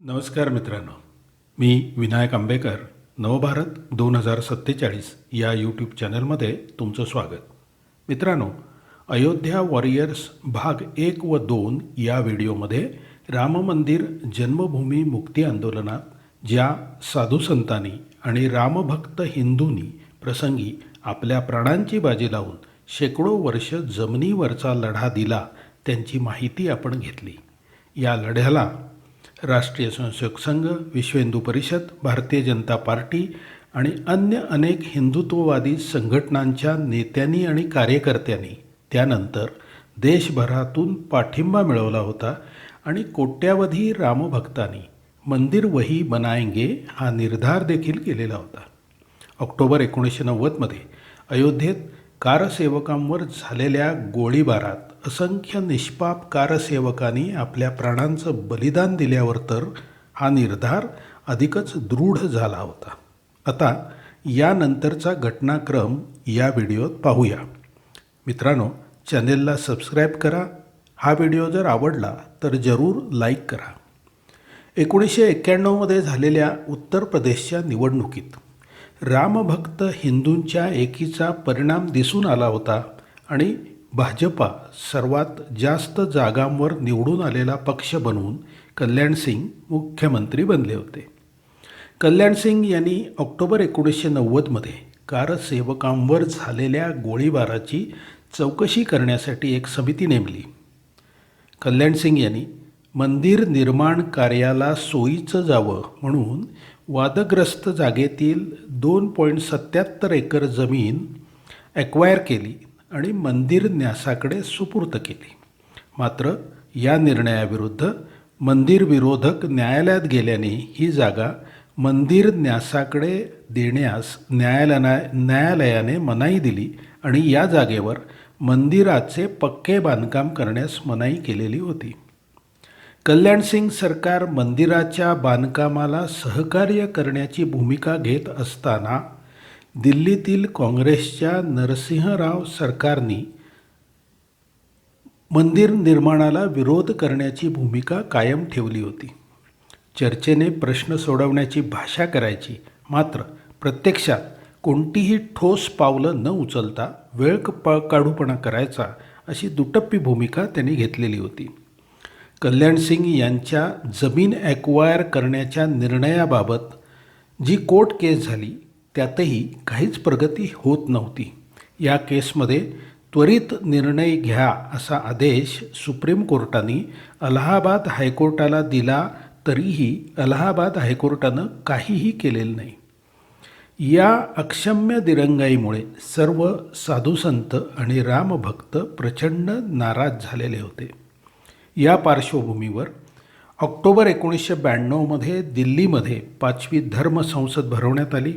नमस्कार मित्रांनो. मी विनायक आंबेकर नवभारत दोन हजार सत्तेचाळीस या यूट्यूब चॅनलमध्ये तुमचं स्वागत. मित्रांनो अयोध्या वॉरियर्स भाग एक व दोन या व्हिडिओमध्ये राम मंदिर जन्मभूमी मुक्ती आंदोलनात ज्या साधुसंतांनी आणि रामभक्त हिंदूंनी प्रसंगी आपल्या प्राणांची बाजी लावून शेकडो वर्ष जमिनीवरचा लढा दिला त्यांची माहिती आपण घेतली. या लढ्याला राष्ट्रीय स्वयंसेवक संघ विश्व हिंदू परिषद भारतीय जनता पार्टी आणि अन्य अनेक हिंदुत्ववादी संघटनांच्या नेत्यांनी आणि कार्यकर्त्यांनी त्यानंतर देशभरातून पाठिंबा मिळवला होता आणि कोट्यावधी रामभक्तांनी मंदिर वही बनाएंगे हा निर्धार देखील केलेला होता. ऑक्टोबर एकोणीसशे नव्वदमध्ये अयोध्येत कारसेवकांवर झालेल्या गोळीबारात असंख्य निष्पाप कारसेवकांनी आपल्या प्राणांचं बलिदान दिल्यावर तर हा निर्धार अधिकच दृढ झाला होता. आता यानंतरचा घटनाक्रम या व्हिडिओत पाहूया. मित्रांनो चॅनेलला सबस्क्राईब करा. हा व्हिडिओ जर आवडला तर जरूर लाईक करा. एकोणीसशे एक्क्याण्णवमध्ये झालेल्या उत्तर प्रदेशच्या निवडणुकीत रामभक्त हिंदूंच्या एकीचा परिणाम दिसून आला होता आणि भाजपा सर्वात जास्त जागांवर निवडून आलेला पक्ष बनवून कल्याण सिंग मुख्यमंत्री बनले होते. कल्याण सिंग यांनी ऑक्टोबर एकोणीसशे नव्वदमध्ये कारसेवकांवर झालेल्या गोळीबाराची चौकशी करण्यासाठी एक समिती नेमली. कल्याण सिंग यांनी मंदिर निर्माण कार्याला सोयीचं जावं म्हणून वादग्रस्त जागेतील दोन पॉईंट सत्याहत्तर एकर जमीन ॲक्वायर केली. आणि मंदिर न्यासाकडे सुपूर्त केली. मात्र या निर्णयाविरुद्ध मंदिर विरोधक न्यायालयात गेल्याने ही जागा मंदिर न्यासाकडे देण्यास न्यायालयाना न्यायालयाने मनाई दिली आणि या जागेवर मंदिराचे पक्के बांधकाम करण्यास मनाई केलेली होती. कल्याण सिंग सरकार मंदिराच्या बांधकामाला सहकार्य करण्याची भूमिका घेत असताना दिल्लीतील काँग्रेसच्या नरसिंहराव सरकारने मंदिर निर्माणाला विरोध करण्याची भूमिका कायम ठेवली होती. चर्चेने प्रश्न सोडवण्याची भाषा करायची. मात्र प्रत्यक्षात कोणतीही ठोस पावलं न उचलता वेळ प काढूपणा करायचा अशी दुटप्पी भूमिका त्यांनी घेतलेली होती. कल्याण सिंग यांच्या जमीन ॲक्वायर करण्याच्या निर्णयाबाबत जी कोर्ट केस झाली त्यातही काहीच प्रगती होत नव्हती. या केसमध्ये त्वरित निर्णय घ्या असा आदेश सुप्रीम कोर्टाने अलाहाबाद हायकोर्टाला दिला तरीही अलाहाबाद हायकोर्टानं काहीही केलेलं नाही. या अक्षम्य दिरंगाईमुळे सर्व साधुसंत आणि रामभक्त प्रचंड नाराज झालेले होते. या पार्श्वभूमीवर ऑक्टोबर एकोणीसशे ब्याण्णवमध्ये दिल्लीमध्ये पाचवी धर्म संसद भरवण्यात आली.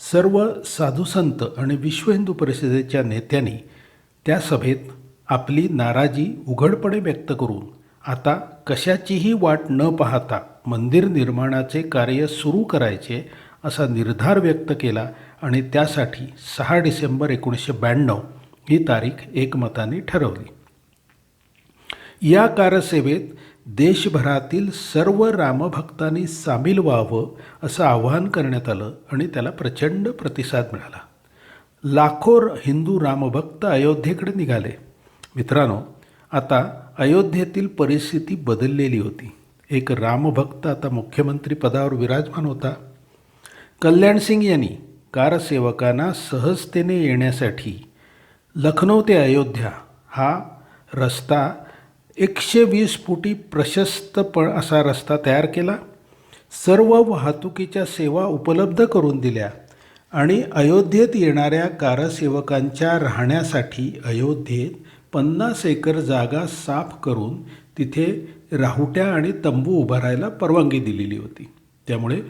सर्व साधुसंत आणि विश्व हिंदू परिषदेच्या नेत्यांनी त्या सभेत आपली नाराजी उघडपणे व्यक्त करून आता कशाचीही वाट न पाहता मंदिर निर्माणाचे कार्य सुरू करायचे असा निर्धार व्यक्त केला आणि त्यासाठी सहा डिसेंबर एकोणीसशे ब्याण्णव ही तारीख एकमताने ठरवली. या कारसेवेत देशभरातील सर्व रामभक्तांनी सामील व्हावं असं आवाहन करण्यात आलं आणि त्याला प्रचंड प्रतिसाद मिळाला. लाखो हिंदू रामभक्त अयोध्येकडे निघाले. मित्रांनो आता अयोध्येतील परिस्थिती बदललेली होती. एक रामभक्त आता मुख्यमंत्री पदावर विराजमान होता. कल्याण सिंग यांनी कारसेवकांना सहजतेने येण्यासाठी लखनौ ते अयोध्या हा रस्ता एकशे वीस फुटी प्रशस्त प असा रस्ता तयार केला. सर्व वाहतुकीच्या सेवा उपलब्ध करून दिल्या आणि अयोध्येत येणाऱ्या कारसेवकांच्या राहण्यासाठी अयोध्येत पन्नास एकर जागा साफ करून तिथे राहुट्या आणि तंबू उभारायला परवानगी दिलेली होती. त्यामुळे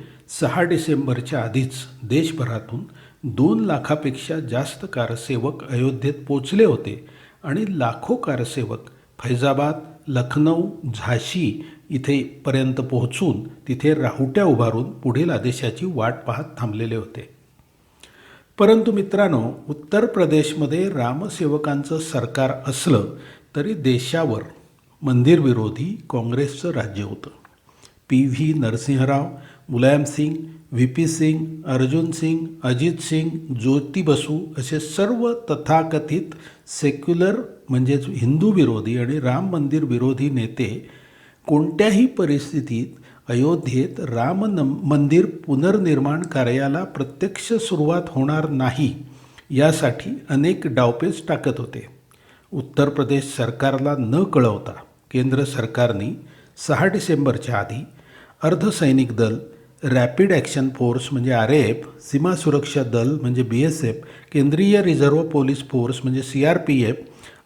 सहा डिसेंबरच्या आधीच देशभरातून दोन लाखापेक्षा जास्त कारसेवक अयोध्येत पोचले होते आणि लाखो कारसेवक फैजाबाद लखनौ झाशी इथेपर्यंत पोहोचून तिथे राहुट्या उभारून पुढील आदेशाची वाट पाहत थांबलेले होते. परंतु मित्रांनो उत्तर प्रदेशमध्ये रामसेवकांचं सरकार असलं तरी देशावर मंदिरविरोधी काँग्रेसचं राज्य होतं. P V Narasimha Rao Mulayam Singh V P Singh Arjun Singh Ajit Singh Jyoti Basu असे सर्व तथाकथित सेक्युलर म्हणजेच हिंदू विरोधी आणि राम मंदिर विरोधी नेते कोणत्याही परिस्थितीत अयोध्येत राम मंदिर पुनर्निर्माण कार्याला प्रत्यक्ष सुरुवात होणार नाही यासाठी अनेक डावपेच टाकत होते. उत्तर प्रदेश सरकारला न कळवता केंद्र सरकारने सहा डिसेंबरच्या आधी अर्धसैनिक दल रॅपिड ॲक्शन फोर्स म्हणजे आर एफ सीमा सुरक्षा दल म्हणजे बी एस एफ केंद्रीय रिझर्व्ह पोलीस फोर्स म्हणजे सी आर पी एफ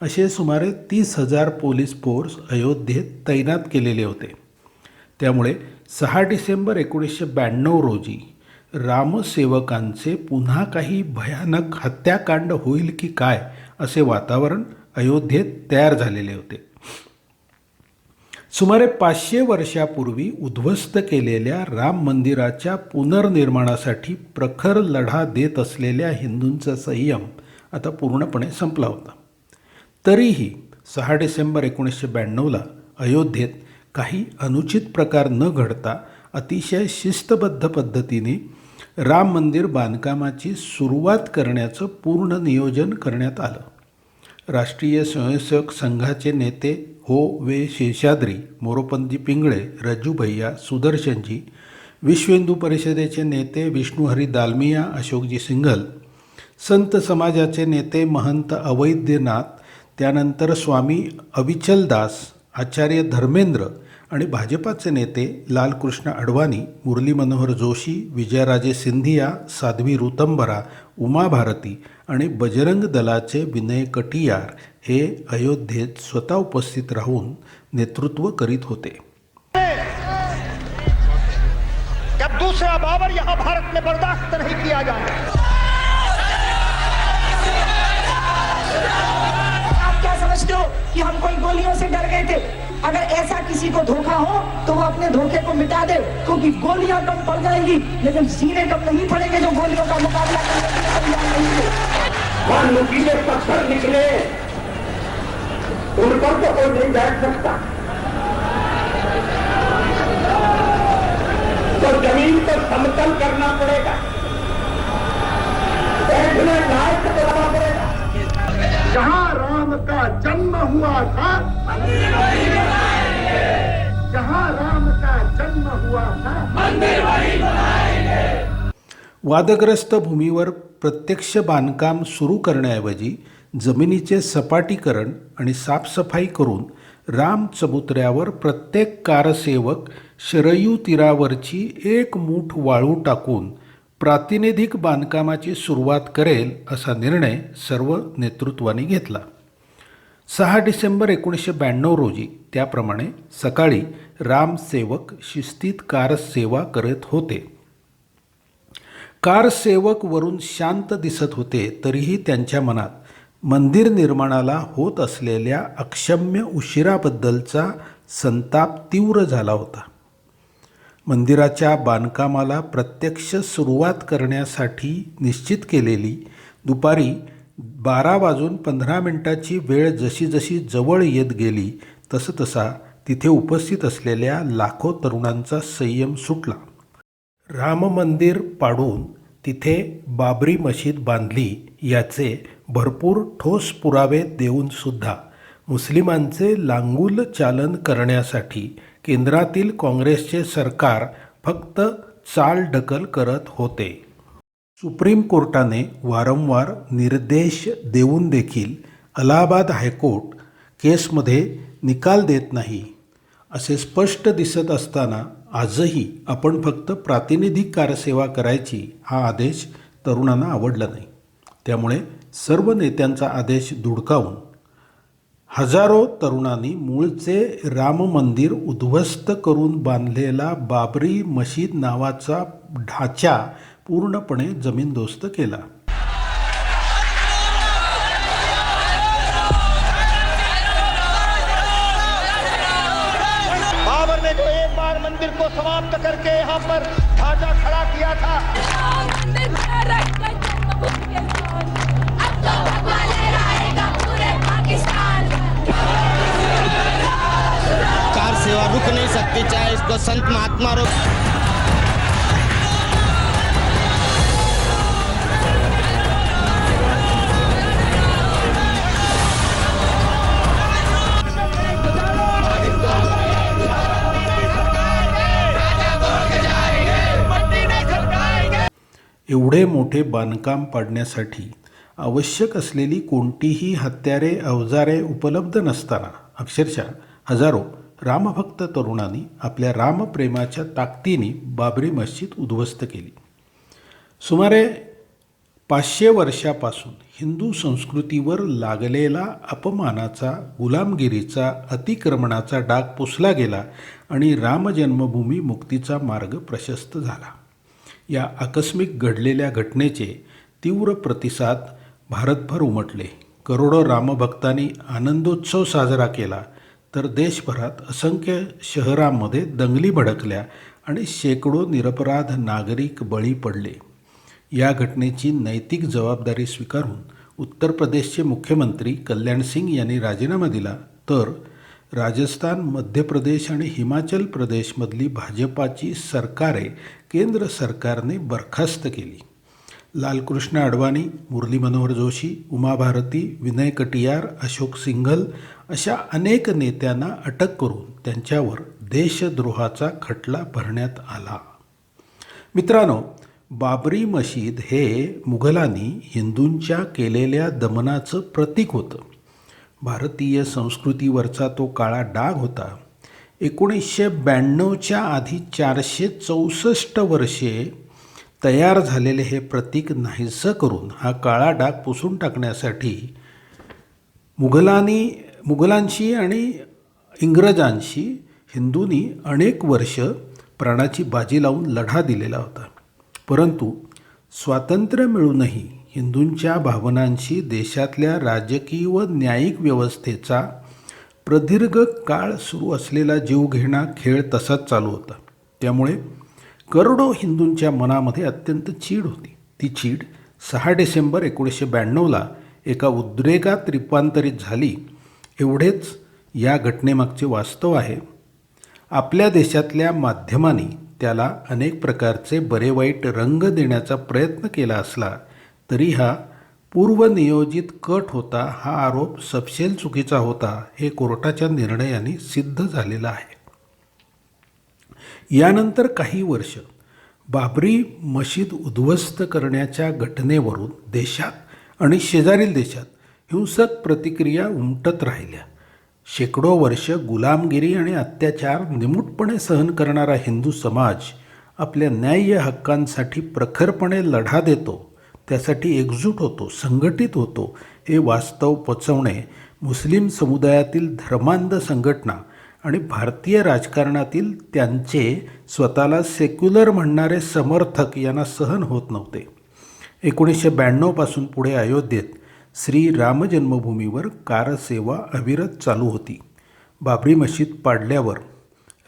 असे सुमारे तीस हजार पोलीस फोर्स अयोध्येत तैनात केलेले होते. त्यामुळे सहा डिसेंबर एकोणीसशे ब्याण्णव रोजी रामसेवकांचे पुन्हा काही भयानक हत्याकांड होईल की काय असे वातावरण अयोध्येत तयार झालेले होते. सुमारे पाचशे वर्षापूर्वी उद्ध्वस्त केलेल्या राम मंदिराच्या पुनर्निर्माणासाठी प्रखर लढा देत असलेल्या हिंदूंचा संयम आता पूर्णपणे संपला होता. तरीही सहा डिसेंबर एकोणीसशे ब्याण्णवला अयोध्येत काही अनुचित प्रकार न घडता अतिशय शिस्तबद्ध पद्धतीने राम मंदिर बांधकामाची सुरुवात करण्याचं पूर्ण नियोजन करण्यात आलं. राष्ट्रीय स्वयंसेवक संघाचे नेते हो वे शेषाद्री मोरोपंती पिंगळे रज्जू भैया सुदर्शनजी विश्व हिंदू परिषदेचे नेते विष्णुहरी दालमिया अशोकजी सिंघल संत समाजाचे नेते महंत अवैद्यनाथ त्यानंतर स्वामी अविचलदास आचार्य धर्मेंद्र आणि भाजपाचे नेते लालकृष्ण अडवाणी मुरली मनोहर जोशी विजयराजे सिंधिया साध्वी रुतंबरा उमा भारती आणि बजरंग दलाचे विनय कटियार हे अयोध्येत स्वतः उपस्थित राहून नेतृत्व करीत होते. दूसरा बाबर भारत में बर्दाश्त नहीं किया आप क्या समझते हो कि हम कोई गोलियों से डर गए थे? अगर ऐसा किसी को धोखा हो तो वो अपने धोखे को मिटा दे क्योंकि गोलियाँ कम पड़ जाएँगी लेकिन सीने कम नहीं पड़ेंगे जो गोलियों का मुकाबला करने के लिए तैयार नहीं है नुकीले पत्थर निकले उन पर तो कोई नहीं बैठ सकता। तो ज़मीन को समतल करना पड़ेगा। बैठने लायक बनाना पड़ेगा। जहाँ राम का जन्म हुआ था जन्म हुआ था वादग्रस्त भूमीवर प्रत्यक्ष बांधकाम सुरू करण्याऐवजी जमिनीचे सपाटीकरण आणि साफसफाई करून राम चबुतऱ्यावर प्रत्येक कारसेवक शरयू तीरावरची एक मूठ वाळू टाकून प्रातिनिधिक बांधकामाची सुरुवात करेल असा निर्णय सर्व नेतृत्वाने घेतला. सहा डिसेंबर एकोणीसशे ब्याण्णव रोजी त्याप्रमाणे सकाळी रामसेवक शिस्तीत कारसेवा करत होते. कारसेवक वरून शांत दिसत होते तरीही त्यांच्या मनात मंदिर निर्माणाला होत असलेल्या अक्षम्य उशिराबद्दलचा संताप तीव्र झाला होता. मंदिराच्या बांधकामाला प्रत्यक्ष सुरुवात करण्यासाठी निश्चित केलेली दुपारी बारा वाजून पंधरा मिनिटाची वेळ जशी जशी जवळ येत गेली तसतसा तसा तिथे उपस्थित असलेल्या लाखो तरुणांचा संयम सुटला. राम मंदिर पाडून तिथे बाबरी मशीद बांधली याचे भरपूर ठोस पुरावे देऊनसुद्धा मुस्लिमांचे लांगुल चालन करण्यासाठी केंद्रातील काँग्रेसचे सरकार फक्त चालढकल करत होते. सुप्रीम कोर्टाने वारंवार निर्देश देऊन देखील अलाहाबाद हायकोर्ट केसमध्ये निकाल देत नाही असे स्पष्ट दिसत असताना आजही आपण फक्त प्रातिनिधिक कारसेवा करायची हा आदेश तरुणांना आवडला नाही. त्यामुळे सर्व नेत्यांचा आदेश धुडकावून हजारो तरुणांनी मूळचे राम मंदिर उद्ध्वस्त करून बांधलेला बाबरी मशीद नावाचा ढाचा पूर्णपणे जमीनदोस्त केला. रहेगा पूरे रुक नहीं सकती चाहे इसको संत महात्मा रोक एवढे मोठे बांधकाम पाडण्यासाठी आवश्यक असलेली कोणतीही हत्यारे अवजारे उपलब्ध नसताना अक्षरशः हजारो रामभक्त तरुणांनी आपल्या रामप्रेमाच्या ताकदीने बाबरी मस्जिद उद्ध्वस्त केली. सुमारे पाचशे वर्षापासून हिंदू संस्कृतीवर लागलेला अपमानाचा गुलामगिरीचा अतिक्रमणाचा डाग पुसला गेला आणि रामजन्मभूमी मुक्तीचा मार्ग प्रशस्त झाला. या आकस्मिक घडलेल्या घटनेचे तीव्र प्रतिसाद भारतभर उमटले. करोडो रामभक्तांनी आनंदोत्सव साजरा केला. तर देशभरात असंख्य शहरांमध्ये दंगली भडकल्या आणि शेकडो निरपराध नागरिक बळी पडले. या घटनेची नैतिक जबाबदारी स्वीकारून उत्तर प्रदेशचे मुख्यमंत्री कल्याण सिंग यांनी राजीनामा दिला. तर राजस्थान मध्य प्रदेश आणि हिमाचल प्रदेशमधली भाजपाची सरकारे केंद्र सरकारने बरखास्त केली. लालकृष्ण अडवाणी मुरली मनोहर जोशी उमा भारती विनय कटियार अशोक सिंघल अशा अनेक नेत्यांना अटक करून त्यांच्यावर देशद्रोहाचा खटला भरण्यात आला. मित्रांनो बाबरी मशीद हे मुघलांनी हिंदूंच्या केलेल्या दमनाचं प्रतीक होतं. भारतीय संस्कृतीवरचा तो काळा डाग होता. एकोणीसशे ब्याण्णवच्या आधी चारशे चौसष्ट वर्षे तयार झालेले हे प्रतीक नाहीसं करून हा काळा डाग पुसून टाकण्यासाठी मुघलांनी मुघलांशी आणि इंग्रजांशी हिंदूंनी अनेक वर्ष प्राणाची बाजी लावून लढा दिलेला होता. परंतु स्वातंत्र्य मिळूनही हिंदूंच्या भावनांशी देशातल्या राजकीय व न्यायिक व्यवस्थेचा प्रदीर्घ काळ सुरू असलेला जीवघेणा खेळ तसाच चालू होता. त्यामुळे करोडो हिंदूंच्या मनामध्ये अत्यंत चीड होती. ती चीड सहा डिसेंबर एकोणीसशे ब्याण्णवला एका उद्रेकात रूपांतरित झाली. एवढेच या घटनेमागचे वास्तव आहे. आपल्या देशातल्या माध्यमांनी त्याला अनेक प्रकारचे बरे वाईट रंग देण्याचा प्रयत्न केला असला तरी हा पूर्वनियोजित कट होता हा आरोप सपशेल चुकीचा होता हे कोर्टाच्या निर्णयाने सिद्ध झालेलं आहे. यानंतर काही वर्ष बाबरी मशीद उद्ध्वस्त करण्याच्या घटनेवरून देशात आणि शेजारील देशात हिंसक प्रतिक्रिया उमटत राहिल्या. शेकडो वर्ष गुलामगिरी आणि अत्याचार निमूटपणे सहन करणारा हिंदू समाज आपल्या न्याय्य हक्कांसाठी प्रखरपणे लढा देतो त्यासाठी एकजूट होतो संघटित होतो हे वास्तव पचवणे मुस्लिम समुदायातील धर्मांध संघटना आणि भारतीय राजकारणातील त्यांचे स्वतःला सेक्युलर म्हणणारे समर्थक यांना सहन होत नव्हते. एकोणीसशे ब्याण्णवपासून पुढे अयोध्येत श्री रामजन्मभूमीवर कारसेवा अविरत चालू होती. बाबरी मशीद पाडल्यावर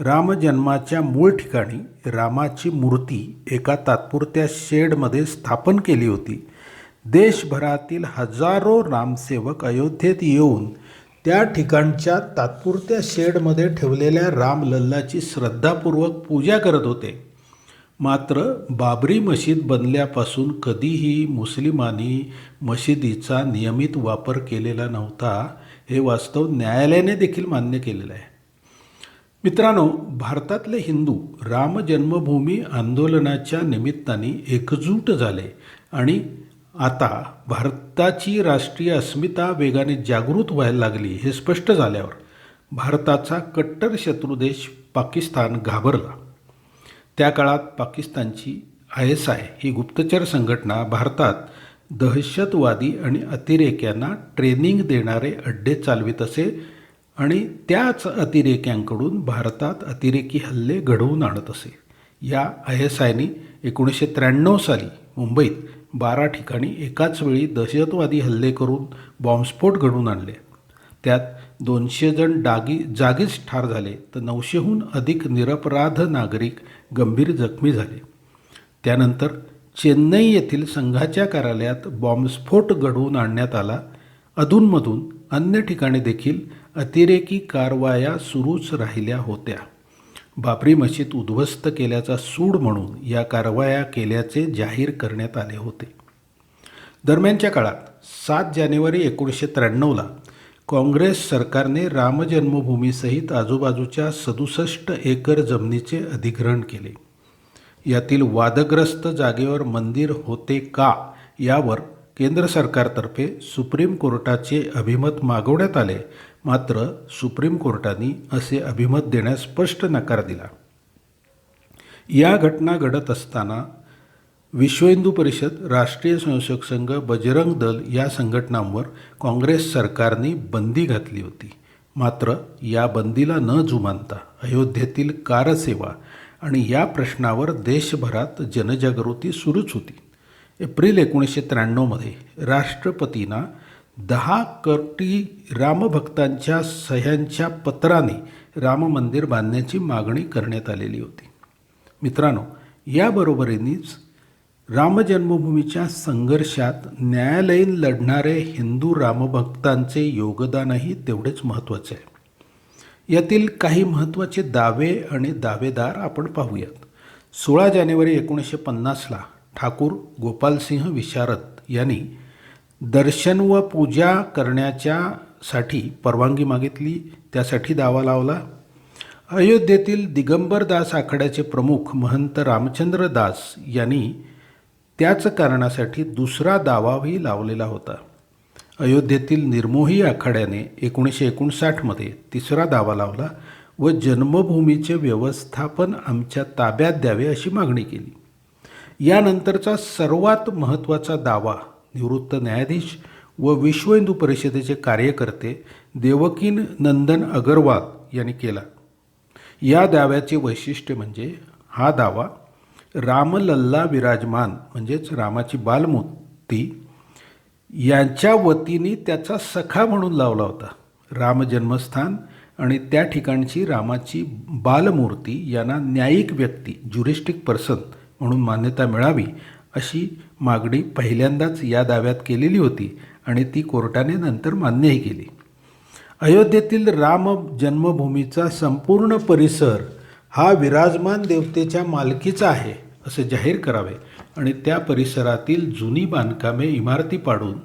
रामजन्माच्या मूळ ठिकाणी रामाची मूर्ती एका तात्पुरत्या शेडमध्ये स्थापन केली होती. देशभरातील हजारो रामसेवक अयोध्येत येऊन त्या ठिकाणच्या तात्पुरत्या शेडमध्ये ठेवलेल्या रामलल्लाची श्रद्धापूर्वक पूजा करत होते. मात्र बाबरी मशीद बनल्यापासून कधीही मुस्लिमांनी मशिदीचा नियमित वापर केलेला नव्हता हे वास्तव न्यायालयाने देखील मान्य केलेलं आहे. मित्रांनो भारतातले हिंदू राम जन्मभूमी आंदोलनाच्या निमित्ताने एकजूट झाले आणि आता भारताची राष्ट्रीय अस्मिता वेगाने जागृत व्हायला लागली हे स्पष्ट झाल्यावर भारताचा कट्टर शत्रुदेश पाकिस्तान घाबरला. त्या काळात पाकिस्तानची आय एस आय ही गुप्तचर संघटना भारतात दहशतवादी आणि अतिरेक्यांना ट्रेनिंग देणारे अड्डे चालवित असे आणि त्याच अतिरेक्यांकडून भारतात अतिरेकी हल्ले घडवून आणत असे. या आय एस आयने एकोणीसशे त्र्याण्णव साली मुंबईत बारा ठिकाणी एकाच वेळी दहशतवादी हल्ले करून बॉम्बस्फोट घडवून आणले. त्यात दोनशे जण डागी जागीच ठार झाले तर नऊशेहून अधिक निरपराध नागरिक गंभीर जखमी झाले. त्यानंतर चेन्नई येथील संघाच्या कार्यालयात बॉम्बस्फोट घडवून आणण्यात आला. अधूनमधून अन्य ठिकाणी देखील अतिरेकी कारवाया सुरूच राहिल्या होत्या. बाबरी मशीद उद्ध्वस्त केल्याचा सूड म्हणून या कारवाया केल्याचे जाहीर करण्यात आले होते. दरम्यानच्या काळात सात जानेवारी एकोणीसशे त्र्याण्णवला काँग्रेस सरकारने रामजन्मभूमीसहित आजूबाजूच्या सदुसष्ट एकर जमिनीचे अधिग्रहण केले. यातील वादग्रस्त जागेवर मंदिर होते का यावर केंद्र सरकारतर्फे सुप्रीम कोर्टाचे अभिमत मागवण्यात आले मात्र सुप्रीम कोर्टाने असे अभिमत देण्यास स्पष्ट नकार दिला. या घटना घडत असताना विश्व हिंदू परिषद राष्ट्रीय स्वयंसेवक संघ बजरंग दल या संघटनांवर काँग्रेस सरकारने बंदी घातली होती. मात्र या बंदीला न जुमानता अयोध्येतील कारसेवा आणि या प्रश्नावर देशभरात जनजागृती सुरूच होती. एप्रिल एकोणीसशे त्र्याण्णवमध्ये राष्ट्रपतींना दहा कोटी रामभक्तांच्या सह्यांच्या पत्राने राम मंदिर बांधण्याची मागणी करण्यात आलेली होती. मित्रांनो याबरोबरीनेच रामजन्मभूमीच्या संघर्षात न्यायालयीन लढणारे हिंदू रामभक्तांचे योगदानही तेवढेच महत्त्वाचे आहे. यातील काही महत्त्वाचे दावे आणि दावेदार आपण पाहूयात. सोळा जानेवारी एकोणीसशे पन्नासला ठाकूर गोपालसिंह विशारद यांनी दर्शन व पूजा करण्याच्या साठी परवानगी मागितली त्यासाठी दावा लावला. अयोध्येतील दिगंबर दास आखाड्याचे प्रमुख महंत रामचंद्र दास यांनी त्याच कारणासाठी दुसरा दावाही लावलेला होता. अयोध्येतील निर्मोही आखाड्याने एकोणीसशे एकोणसाठमध्ये तिसरा दावा लावला व जन्मभूमीचे व्यवस्थापन आमच्या ताब्यात द्यावे अशी मागणी केली. यानंतरचा सर्वात महत्त्वाचा दावा निवृत्त न्यायाधीश व विश्व हिंदू परिषदेचे कार्यकर्ते देवकीन नंदन अगरवाल यांनी केला. या दाव्याचे वैशिष्ट्य म्हणजे हा दावा रामलल्ला विराजमान म्हणजेच रामाची बालमूर्ती यांच्या वतीने त्याचा सखा म्हणून लावला होता. राम जन्मस्थान आणि त्या ठिकाणची रामाची बालमूर्ती यांना न्यायिक व्यक्ती ज्युरिस्टिक पर्सन म्हणून मान्यता मिळावी अशी मागणी पहिल्यांदाच या दाव्यात केलेली होती आणि ती कोर्टाने नंतर मान्यही केली. अयोध्येतील राम जन्मभूमीचा संपूर्ण परिसर हा विराजमान देवतेच्या मालकीचा आहे असे जाहीर करावे आणि त्या परिसरातील जुनी बांधकामे इमारती पाडून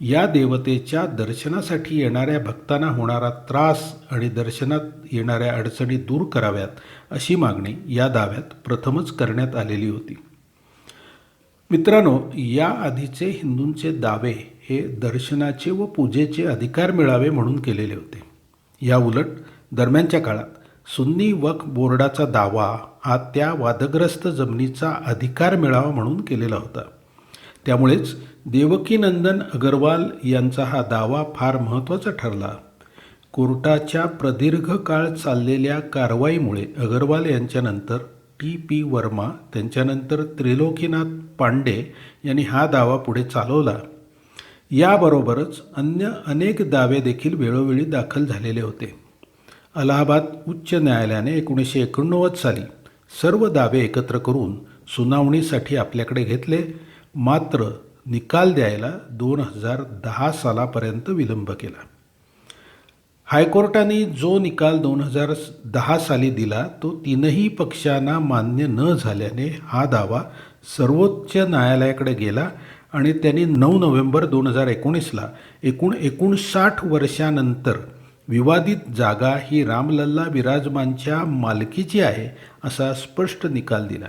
या देवतेच्या दर्शनासाठी येणाऱ्या भक्तांना होणारा त्रास आणि दर्शनात येणाऱ्या अडचणी दूर कराव्यात अशी मागणी या दाव्यात प्रथमच करण्यात आलेली होती. मित्रांनो या आधीचे हिंदूंचे दावे हे दर्शनाचे व पूजेचे अधिकार मिळावे म्हणून केलेले होते. या उलट दरम्यानच्या काळात सुन्नी वक बोर्डाचा दावा हा त्या वादग्रस्त जमिनीचा अधिकार मिळावा म्हणून केलेला होता. त्यामुळेच देवकीनंदन अगरवाल यांचा हा दावा फार महत्त्वाचा ठरला. कोर्टाच्या प्रदीर्घ काळ चाललेल्या कारवाईमुळे अगरवाल यांच्यानंतर टी पी. वर्मा त्यांच्यानंतर त्रिलोकीनाथ पांडे यांनी हा दावा पुढे चालवला. याबरोबरच अन्य अनेक दावे देखील वेळोवेळी दाखल झालेले होते. अलाहाबाद उच्च न्यायालयाने एकोणीसशे एकोणनव्वद साली सर्व दावे एकत्र करून सुनावणीसाठी आपल्याकडे घेतले. मात्र निकाल द्यायला दोन हजार दहा सालापर्यंत विलंब केला. हायकोर्टाने जो निकाल दोन हजार दहा साली दिला तो तीनही पक्षांना मान्य न झाल्याने हा दावा सर्वोच्च न्यायालयाकडे गेला आणि त्यांनी नऊ नोव्हेंबर दोन हजार एकोणीसला एकूण एकोणसाठ वर्षानंतर विवादित जागा ही रामलल्ला विराजमानच्या मालकीची आहे असा स्पष्ट निकाल दिला.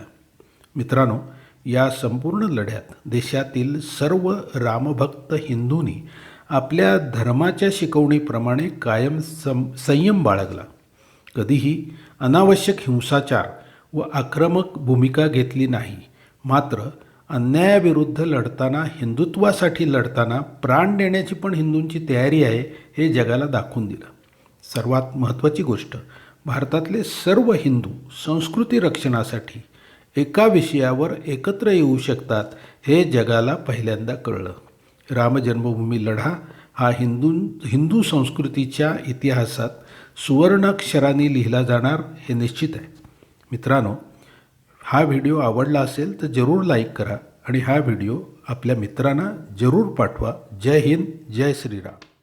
मित्रांनो या संपूर्ण लढ्यात देशातील सर्व रामभक्त हिंदूंनी आपल्या धर्माच्या शिकवणीप्रमाणे कायम सं संयम बाळगला. कधीही अनावश्यक हिंसाचार व आक्रमक भूमिका घेतली नाही. मात्र अन्यायाविरुद्ध लढताना हिंदुत्वासाठी लढताना प्राण देण्याची पण हिंदूंची तयारी आहे हे जगाला दाखवून दिलं. सर्वात महत्त्वाची गोष्ट भारतातले सर्व हिंदू संस्कृती रक्षणासाठी एका विषयावर एकत्र येऊ शकतात हे जगाला पहिल्यांदा कळलं. रामजन्मभूमी लढा हा हिंदू हिंदू संस्कृतीच्या इतिहासात सुवर्णाक्षरांनी लिहिला जाणार हे निश्चित आहे. मित्रांनो हा व्हिडिओ आवडला असेल तर जरूर लाईक करा आणि हा व्हिडिओ आपल्या मित्रांना जरूर पाठवा. जय हिंद जय श्रीराम.